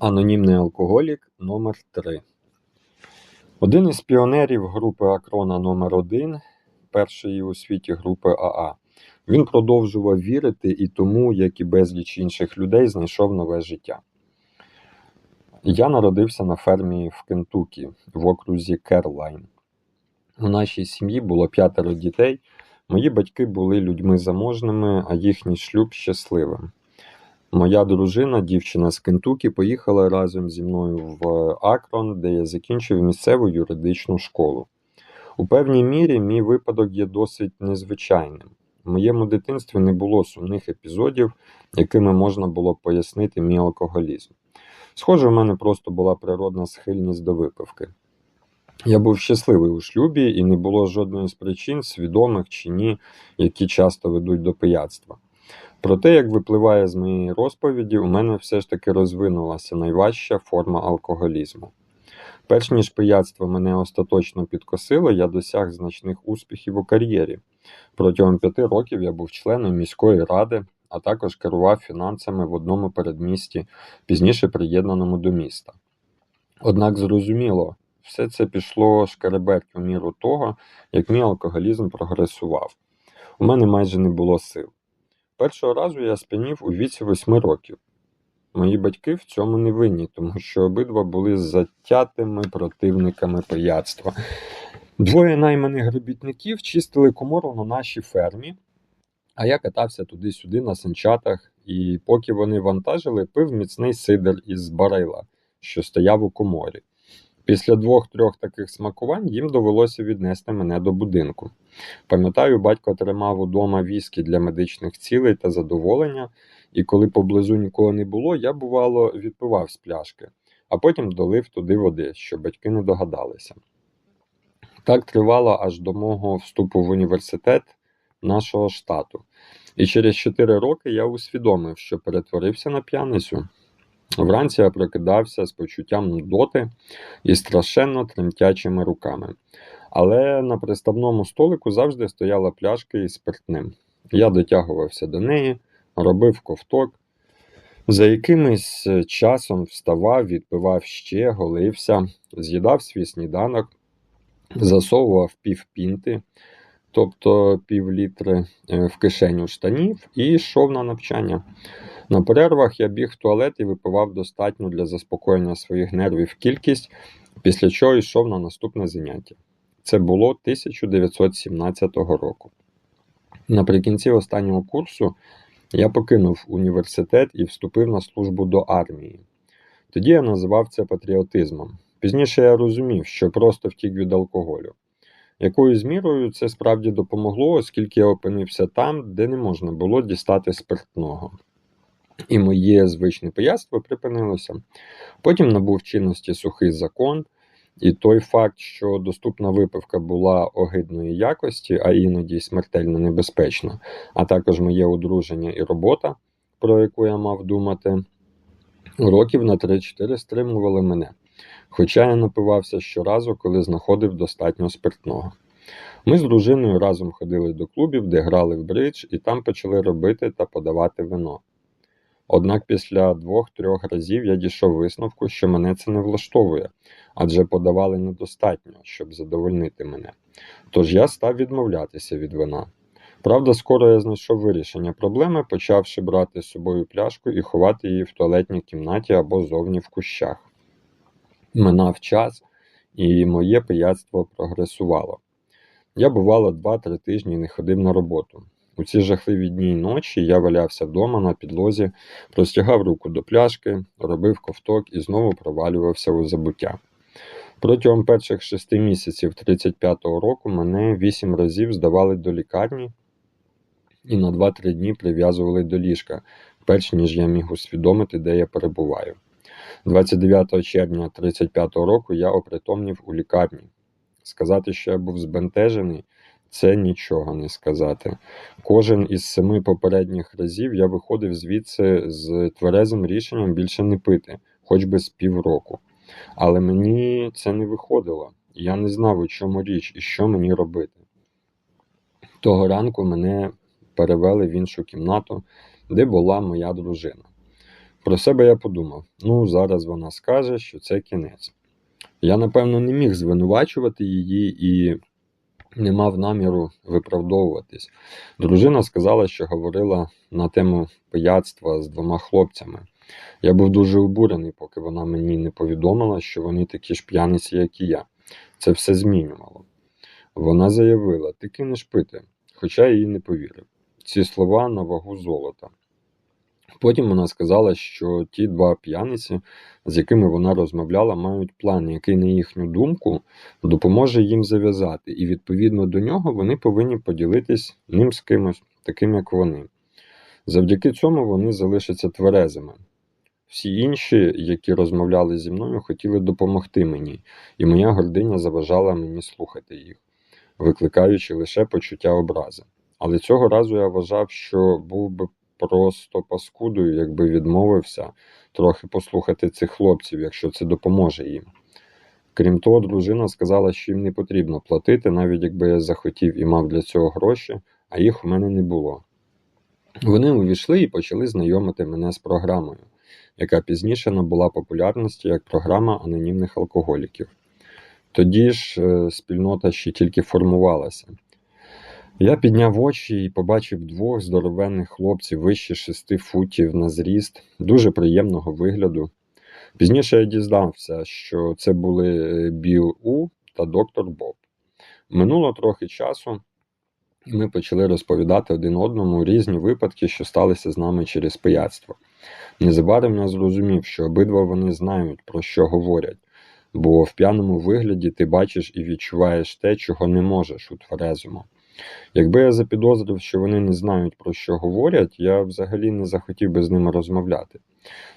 Анонімний алкоголік номер 3 Один із піонерів групи Акрона номер 1 першої у світі групи АА. Він продовжував вірити і тому, як і безліч інших людей, знайшов нове життя. Я народився на фермі в Кентукі в окрузі Керлайн. У нашій сім'ї було п'ятеро дітей. Мої батьки були людьми заможними, а їхній шлюб щасливим. Моя дружина, дівчина з Кентукі, поїхала разом зі мною в Акрон, де я закінчив місцеву юридичну школу. У певній мірі мій випадок є досить незвичайним. В моєму дитинстві не було сумних епізодів, якими можна було пояснити мій алкоголізм. Схоже, в мене просто була природна схильність до випивки. Я був щасливий у шлюбі, і не було жодної з причин, свідомих чи ні, які часто ведуть до пияцтва. Проте, як випливає з моєї розповіді, у мене все ж таки розвинулася найважча форма алкоголізму. Перш ніж пияцтво мене остаточно підкосило, я досяг значних успіхів у кар'єрі. Протягом п'яти років я був членом міської ради, а також керував фінансами в одному передмісті, пізніше приєднаному до міста. Однак зрозуміло, все це пішло шкереберть у міру того, як мій алкоголізм прогресував. У мене майже не було сил. Першого разу я сп'янів у віці восьми років. Мої батьки в цьому не винні, тому що обидва були затятими противниками пияцтва. Двоє найманих робітників чистили комору на нашій фермі, а я катався туди-сюди на санчатах, і поки вони вантажили, пив міцний сидр із барила, що стояв у коморі. Після двох-трьох таких смакувань їм довелося віднести мене до будинку. Пам'ятаю, батько тримав удома віскі для медичних цілей та задоволення, і коли поблизу нікого не було, я, бувало, відпивав з пляшки, а потім долив туди води, щоб батьки не догадалися. Так тривало аж до мого вступу в університет нашого штату. І через 4 роки я усвідомив, що перетворився на п'яницю. Вранці я прокидався з почуттям нудоти і страшенно тремтячими руками. Але на приставному столику завжди стояла пляшка із спиртним. Я дотягувався до неї, робив ковток. За якимось часом вставав, відпивав ще, голився, з'їдав свій сніданок, засовував півпінти, тобто пів літри е, в кишеню штанів, і йшов на навчання. На перервах я біг в туалет і випивав достатньо для заспокоєння своїх нервів кількість, після чого йшов на наступне заняття. Це було 1917 року. Наприкінці останнього курсу я покинув університет і вступив на службу до армії. Тоді я називав це патріотизмом. Пізніше я розумів, що просто втік від алкоголю. Якоюсь мірою це справді допомогло, оскільки я опинився там, де не можна було дістати спиртного. І моє звичне пияцтво припинилося. Потім набув чинності сухий закон, і той факт, що доступна випивка була огидної якості, а іноді смертельно небезпечна, а також моє одруження і робота, про яку я мав думати, років на 3-4 стримували мене. Хоча я напивався щоразу, коли знаходив достатньо спиртного. Ми з дружиною разом ходили до клубів, де грали в бридж, і там почали робити та подавати вино. Однак після двох-трьох разів я дійшов висновку, що мене це не влаштовує, адже подавали недостатньо, щоб задовольнити мене. Тож я став відмовлятися від вина. Правда, скоро я знайшов вирішення проблеми, почавши брати з собою пляшку і ховати її в туалетній кімнаті або зовні в кущах. Минав час, і моє пияцтво прогресувало. Я, бувало, два-три тижні не ходив на роботу. У ці жахливі дні й ночі я валявся вдома на підлозі, простягав руку до пляшки, робив ковток і знову провалювався у забуття. Протягом перших шести місяців 35-го року мене вісім разів здавали до лікарні і на 2-3 дні прив'язували до ліжка, перш ніж я міг усвідомити, де я перебуваю. 29 червня 35-го року я опритомнів у лікарні. Сказати, що я був збентежений, це нічого не сказати. Кожен із семи попередніх разів я виходив звідси з тверезим рішенням більше не пити, хоч би з півроку. Але мені це не виходило, я не знав, у чому річ і що мені робити. Того ранку мене перевели в іншу кімнату, де була моя дружина. Про себе я подумав: ну, зараз вона скаже, що це кінець. Я, напевно, не міг звинувачувати її і не мав наміру виправдовуватись. Дружина сказала, що говорила на тему пияцтва з двома хлопцями. Я був дуже обурений, поки вона мені не повідомила, що вони такі ж п'яниці, як і я. Це все змінювало. Вона заявила: ти кинеш пити, хоча я їй не повірив. Ці слова на вагу золота. Потім вона сказала, що ті два п'яниці, з якими вона розмовляла, мають план, який, на їхню думку, допоможе їм зав'язати, і відповідно до нього вони повинні поділитись ним з кимось, таким як вони. Завдяки цьому вони залишаться тверезими. Всі інші, які розмовляли зі мною, хотіли допомогти мені, і моя гординя заважала мені слухати їх, викликаючи лише почуття образи. Але цього разу я вважав, що був би просто паскудою, якби відмовився трохи послухати цих хлопців, якщо це допоможе їм. Крім того, дружина сказала, що їм не потрібно платити, навіть якби я захотів і мав для цього гроші, а їх у мене не було. Вони увійшли і почали знайомити мене з програмою, яка пізніше набула популярності як програма анонімних алкоголіків. Тоді ж е, спільнота ще тільки формувалася. Я підняв очі і побачив двох здоровенних хлопців вище шести футів на зріст, дуже приємного вигляду. Пізніше я дізнався, що це були е, Біл У та доктор Боб. Минуло трохи часу, і ми почали розповідати один одному різні випадки, що сталися з нами через пияцтво. Незабаром я зрозумів, що обидва вони знають, про що говорять, бо в п'яному вигляді ти бачиш і відчуваєш те, чого не можеш у тверезому. Якби я запідозрив, що вони не знають, про що говорять, я взагалі не захотів би з ними розмовляти.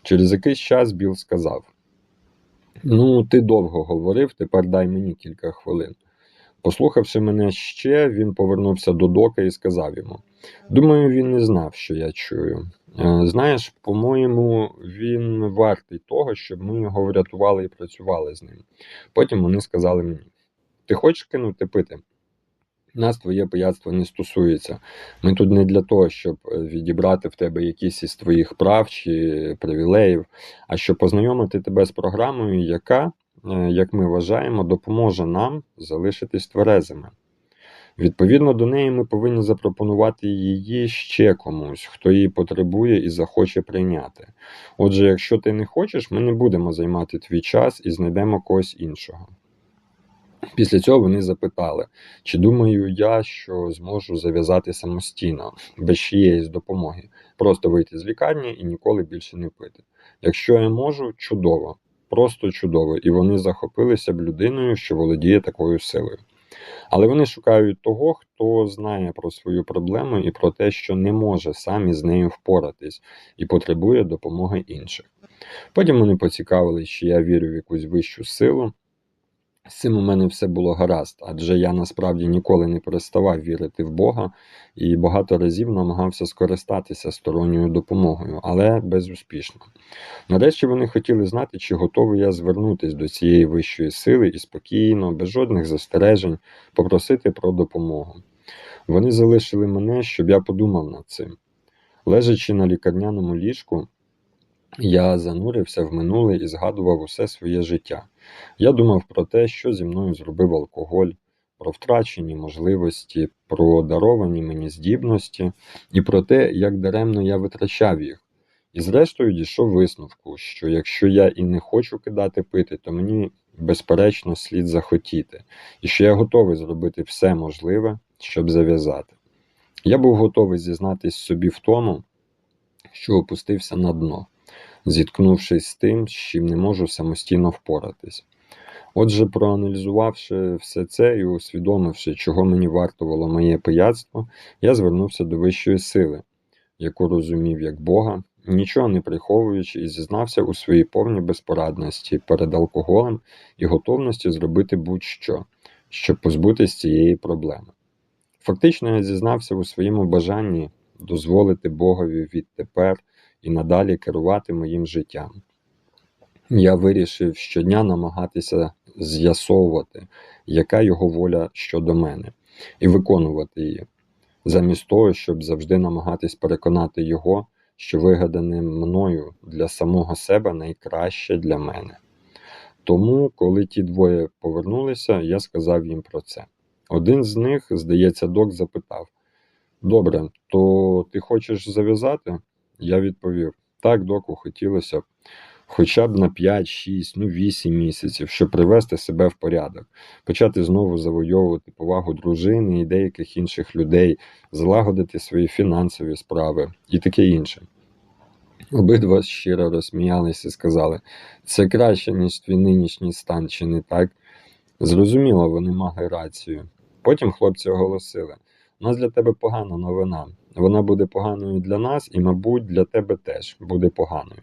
Через якийсь час Біл сказав: Ну, ти довго говорив, тепер дай мені кілька хвилин. Послухавши мене ще, він повернувся до дока і сказав йому: Думаю, він не знав, що я чую. Е, Знаєш, по-моєму, він вартий того, щоб ми його врятували і працювали з ним. Потім вони сказали мені: Ти хочеш кинути пити? Нас твоє пияцтво не стосується. Ми тут не для того, щоб е, відібрати в тебе якісь із твоїх прав чи привілеїв, а щоб познайомити тебе з програмою, яка, е, як ми вважаємо, допоможе нам залишитись тверезими. Відповідно до неї, ми повинні запропонувати її ще комусь, хто її потребує і захоче прийняти. Отже, якщо ти не хочеш, ми не будемо займати твій час і знайдемо когось іншого. Після цього вони запитали, чи думаю я, що зможу зав'язати самостійно, без чиєїсь допомоги, просто вийти з лікарні і ніколи більше не пити. Якщо я можу, чудово, просто чудово, і вони захопилися б людиною, що володіє такою силою. Але вони шукають того, хто знає про свою проблему і про те, що не може сам із нею впоратись і потребує допомоги інших. Потім вони поцікавились, чи я вірю в якусь вищу силу. З цим у мене все було гаразд, адже я насправді ніколи не переставав вірити в Бога і багато разів намагався скористатися сторонньою допомогою, але безуспішно. Нарешті вони хотіли знати, чи готовий я звернутися до цієї вищої сили і спокійно, без жодних застережень, попросити про допомогу. Вони залишили мене, щоб я подумав над цим. Лежачи на лікарняному ліжку, я занурився в минуле і згадував усе своє життя. Я думав про те, що зі мною зробив алкоголь, про втрачені можливості, про даровані мені здібності і про те, як даремно я витрачав їх. І зрештою дійшов висновку, що якщо я і не хочу кидати пити, то мені, безперечно, слід захотіти, і що я готовий зробити все можливе, щоб зав'язати. Я був готовий зізнатись собі в тому, що опустився на дно зіткнувшись з тим, з чим не можу самостійно впоратись. Отже, проаналізувавши все це і усвідомивши, чого мені вартувало моє пияцтво, я звернувся до вищої сили, яку розумів як Бога, нічого не приховуючи, і зізнався у своїй повній безпорадності перед алкоголем і готовності зробити будь-що, щоб позбутися цієї проблеми. Фактично, я зізнався у своєму бажанні дозволити Богові відтепер і надалі керувати моїм життям. Я вирішив щодня намагатися з'ясовувати, яка його воля щодо мене, і виконувати її, замість того, щоб завжди намагатись переконати його, що вигадане мною для самого себе найкраще для мене. Тому, коли ті двоє повернулися, я сказав їм про це. Один з них, здається, док запитав: Добре, то ти хочеш зав'язати? Я відповів: так, доку, хотілося б. Хоча б на 5, 6, ну 8 місяців, щоб привести себе в порядок, почати знову завойовувати повагу дружини і деяких інших людей, злагодити свої фінансові справи і таке інше. Обидва щиро розсміялися і сказали: це краще, ніж твій нинішній стан, чи не так? Зрозуміло, вони мали рацію. Потім хлопці оголосили: у нас для тебе погана новина. Вона буде поганою для нас і, мабуть, для тебе теж буде поганою.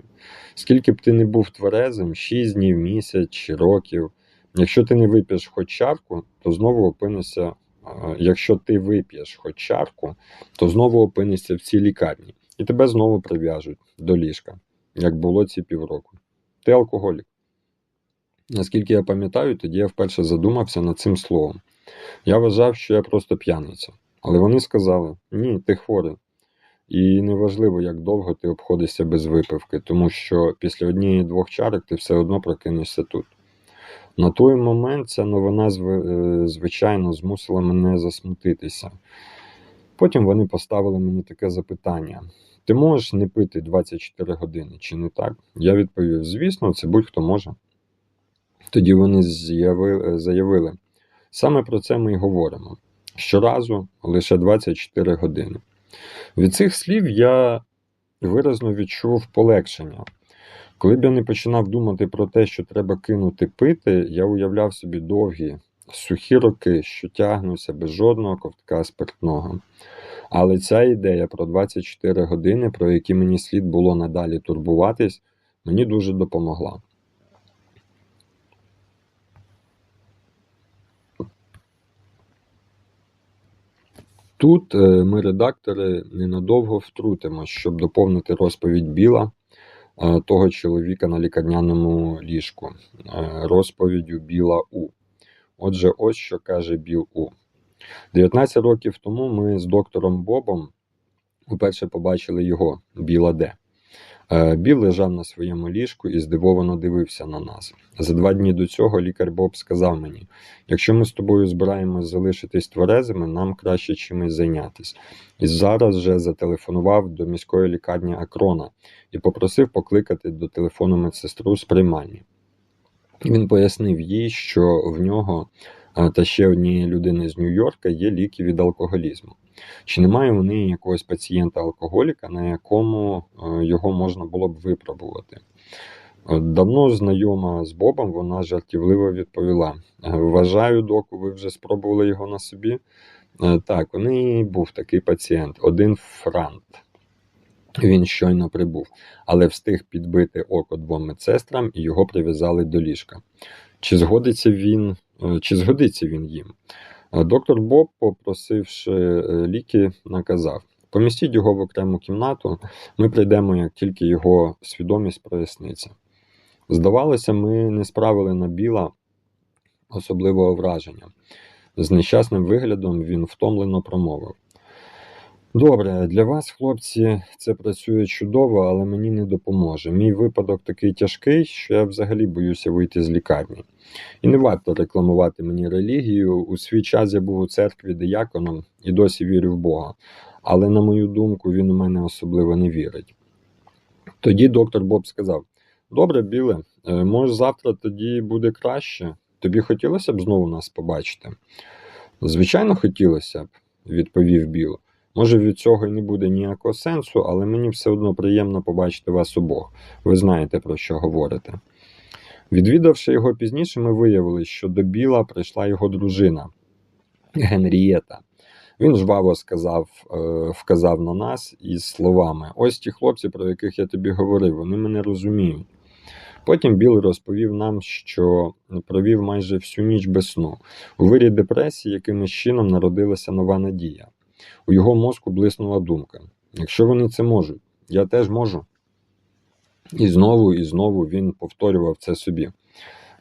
Скільки б ти не був тверезим, 6 днів, місяць чи років. Якщо ти не вип'єш хоч чарку, то знову опинишся. е, Якщо ти вип'єш хоч чарку, то знову опинишся в цій лікарні, і тебе знову прив'яжуть до ліжка, як було ці півроку. Ти алкоголік. Наскільки я пам'ятаю, тоді я вперше задумався над цим словом. Я вважав, що я просто п'яниця. Але вони сказали: ні, ти хворий. І неважливо, як довго ти обходишся без випивки, тому що після однієї-двох чарок ти все одно прокинешся тут. На той момент ця новина, е, звичайно, змусила мене засмутитися. Потім вони поставили мені таке запитання: ти можеш не пити 24 години, чи не так? Я відповів: звісно, це будь-хто може. Тоді вони з'яви- заявили: саме про це ми й говоримо. Щоразу лише 24 години. Від цих слів я виразно відчув полегшення. Коли б я не починав думати про те, що треба кинути пити, я уявляв собі довгі, сухі роки, що тягнуться без жодного ковтка спиртного. Але ця ідея про 24 години, про які мені слід було надалі турбуватись, мені дуже допомогла. Тут е, ми, редактори, ненадовго втрутимо, щоб доповнити розповідь Біла, е, того чоловіка на лікарняному ліжку, е, розповіддю Біла У. Отже, ось що каже Біл У. 19 років тому ми з доктором Бобом уперше побачили його, Біла Д. Е, Біл лежав на своєму ліжку і здивовано дивився на нас. За два дні до цього лікар Боб сказав мені: якщо ми з тобою збираємось залишитись тверезими, нам краще чимось зайнятися. І зараз вже зателефонував до міської лікарні Акрона і попросив покликати до телефону медсестру з приймальні. Він пояснив їй, що в нього е, та ще однієї людини з Нью-Йорка є ліки від алкоголізму. Чи немає у неї якогось пацієнта-алкоголіка, на якому е, його можна було б випробувати? Е, Давно знайома з Бобом, вона жартівливо відповіла: «Е, Вважаю, доку, ви вже спробували його на собі. Так, у неї був такий пацієнт, один франт. Він щойно прибув, але встиг підбити око двом медсестрам і його прив'язали до ліжка. Чи згодиться він, чи згодиться він їм? Е, Доктор Боб, попросивши е, ліки, наказав: помістіть його в окрему кімнату, ми прийдемо, як тільки його свідомість проясниться. Здавалося, ми не справили на біла особливого враження. З нещасним виглядом він втомлено промовив. Добре, для вас, хлопці, це працює чудово, але мені не допоможе. Мій випадок такий тяжкий, що я взагалі боюся вийти з лікарні. І не варто рекламувати мені релігію. У свій час я був у церкві дияконом і досі вірю в Бога. Але, на мою думку, він у мене особливо не вірить. Тоді доктор Боб сказав: Добре, Біле, е, може завтра тоді буде краще. Тобі хотілося б знову нас побачити? Звичайно, хотілося б, відповів Біл. Може, від цього і не буде ніякого сенсу, але мені все одно приємно побачити вас обох. Ви знаєте, про що говорите. Відвідавши його пізніше, ми виявили, що до Біла прийшла його дружина Генрієта. Він жваво сказав, е, вказав на нас із словами: Ось ті хлопці, про яких я тобі говорив, вони мене розуміють. Потім Біл розповів нам, що провів майже всю ніч без сну. У вирі депресії якимось чином народилася нова надія. У його мозку блиснула думка: якщо вони це можуть, я теж можу. І знову і знову він повторював це собі.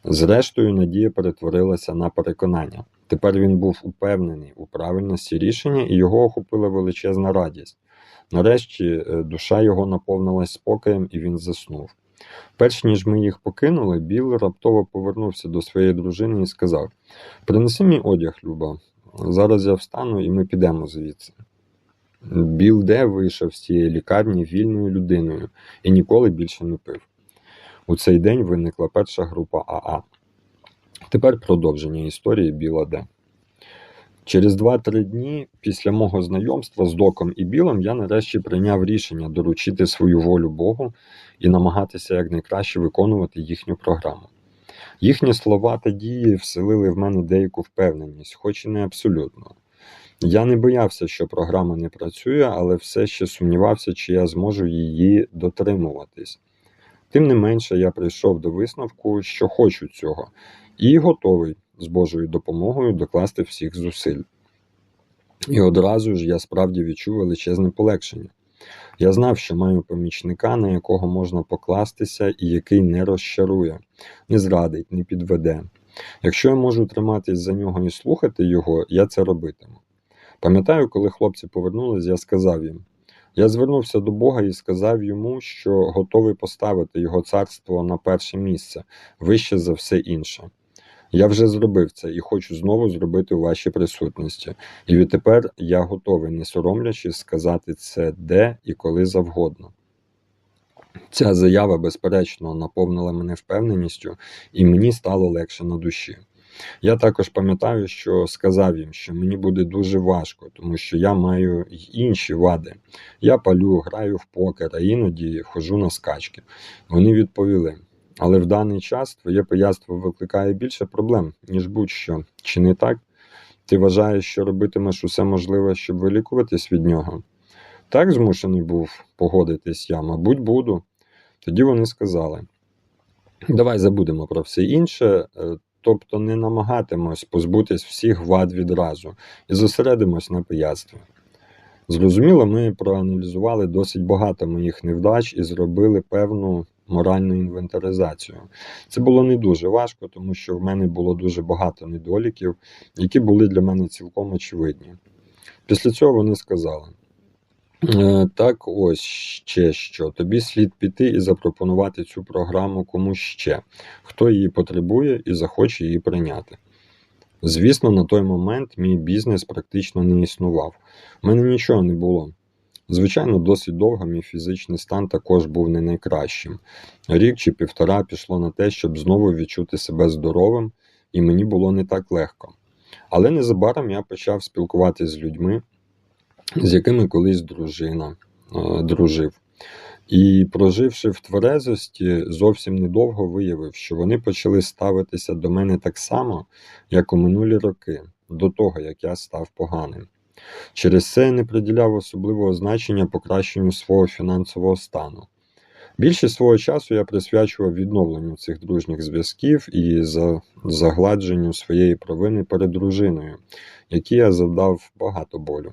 Зрештою, надія перетворилася на переконання. Тепер він був упевнений у правильності рішення, і його охопила величезна радість. Нарешті е, душа його наповнилась спокоєм, і він заснув. Перш ніж ми їх покинули, Біл раптово повернувся до своєї дружини і сказав: Принеси мій одяг, Люба. Зараз я встану і ми підемо звідси. Біл Де вийшов з цієї лікарні вільною людиною і ніколи більше не пив. У цей день виникла перша група АА. Тепер продовження історії Біла Де. Через 2-3 дні після мого знайомства з Доком і Білом я нарешті прийняв рішення доручити свою волю Богу і намагатися якнайкраще виконувати їхню програму. Їхні слова та дії вселили в мене деяку впевненість, хоч і не абсолютно. Я не боявся, що програма не працює, але все ще сумнівався, чи я зможу її дотримуватись. Тим не менше, я прийшов до висновку, що хочу цього, і готовий з Божою допомогою докласти всіх зусиль. І одразу ж я справді відчув величезне полегшення. Я знав, що маю помічника, на якого можна покластися і який не розчарує, не зрадить, не підведе. Якщо я можу триматись за нього і слухати його, я це робитиму. Пам'ятаю, коли хлопці повернулись, я сказав їм: я звернувся до Бога і сказав йому, що готовий поставити його царство на перше місце, вище за все інше. Я вже зробив це і хочу знову зробити у вашій присутності. І відтепер я готовий, не соромлячись, сказати це де і коли завгодно. Ця заява, безперечно, наповнила мене впевненістю, і мені стало легше на душі. Я також пам'ятаю, що сказав їм, що мені буде дуже важко, тому що я маю й інші вади. Я палю, граю в покер, а іноді хожу на скачки. Вони відповіли. Але в даний час твоє пияцтво викликає більше проблем, ніж будь-що. Чи не так? Ти вважаєш, що робитимеш усе можливе, щоб вилікуватись від нього? Так змушений був погодитись я, мабуть, буду. Тоді вони сказали: давай забудемо про все інше, е, тобто не намагатимось позбутись всіх вад відразу і зосередимось на пияцтві. Зрозуміло, ми проаналізували досить багато моїх невдач і зробили певну моральну інвентаризацію. Це було не дуже важко, тому що в мене було дуже багато недоліків, які були для мене цілком очевидні. Після цього вони сказали: «Е, так, ось ще що. Тобі слід піти і запропонувати цю програму комусь ще, хто її потребує і захоче її прийняти. Звісно, на той момент мій бізнес практично не існував. У мене нічого не було. Звичайно, досить довго мій фізичний стан також був не найкращим. Рік чи півтора пішло на те, щоб знову відчути себе здоровим, і мені було не так легко. Але незабаром я почав спілкуватися з людьми, з якими колись дружина е, дружив. І, проживши в тверезості, зовсім недовго виявив, що вони почали ставитися до мене так само, як у минулі роки, до того як я став поганим. Через це не приділяв особливого значення покращенню свого фінансового стану. Більшість свого часу я присвячував відновленню цих дружніх зв'язків і загладженню своєї провини перед дружиною, якій я завдав багато болю.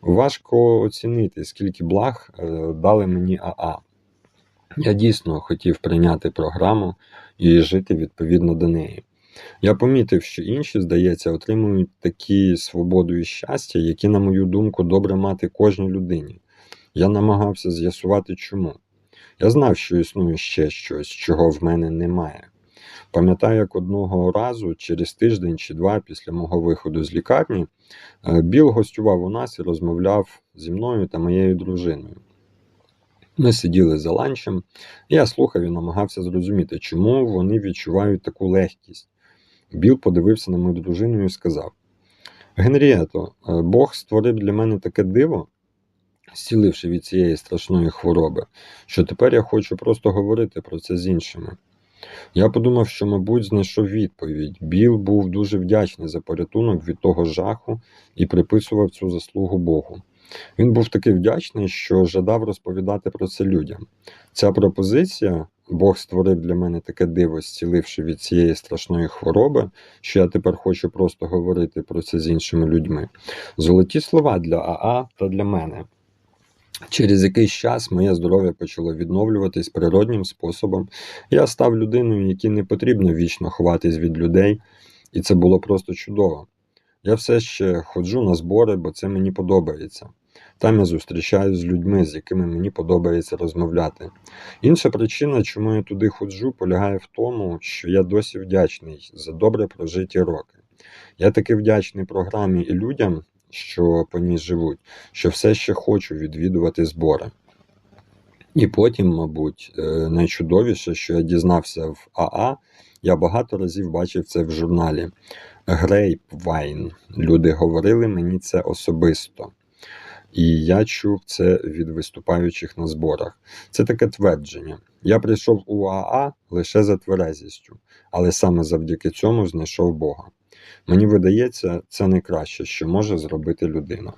Важко оцінити, скільки благ е, дали мені АА. Я дійсно хотів прийняти програму і жити відповідно до неї. Я помітив, що інші, здається, отримують такі свободу і щастя, які, на мою думку, добре мати кожній людині. Я намагався з'ясувати чому. Я знав, що існує ще щось, чого в мене немає. Пам'ятаю, як одного разу, через тиждень чи два після мого виходу з лікарні, е, Біл гостював у нас і розмовляв зі мною та моєю дружиною. Ми сиділи за ланчем, і я слухав і намагався зрозуміти, чому вони відчувають таку легкість. Біл подивився на мою дружину і сказав: Генрієто, е, Бог створив для мене таке диво, зціливши від цієї страшної хвороби, що тепер я хочу просто говорити про це з іншими. Я подумав, що, мабуть, знайшов відповідь. Біл був дуже вдячний за порятунок від того жаху і приписував цю заслугу Богу. Він був такий вдячний, що жадав розповідати про це людям. Ця пропозиція Бог створив для мене таке диво, зціливши від цієї страшної хвороби, що я тепер хочу просто говорити про це з іншими людьми. Золоті слова для Аа та для мене. Через якийсь час моє здоров'я почало відновлюватись природнім способом. Я став людиною, якій не потрібно вічно ховатись від людей, і це було просто чудово. Я все ще ходжу на збори, бо це мені подобається. Там я зустрічаюсь з людьми, з якими мені подобається розмовляти. Інша причина, чому я туди ходжу, полягає в тому, що я досі вдячний за добре прожиті роки. Я таки вдячний програмі і людям, що по ній живуть, що все ще хочу відвідувати збори. І потім, мабуть, е, найчудовіше, що я дізнався в АА, я багато разів бачив це в журналі Grapevine. Люди говорили мені це особисто. І я чув це від виступаючих на зборах. Це таке твердження. Я прийшов у АА лише за тверезістю, але саме завдяки цьому знайшов Бога. Мені видається, це найкраще, що може зробити людина.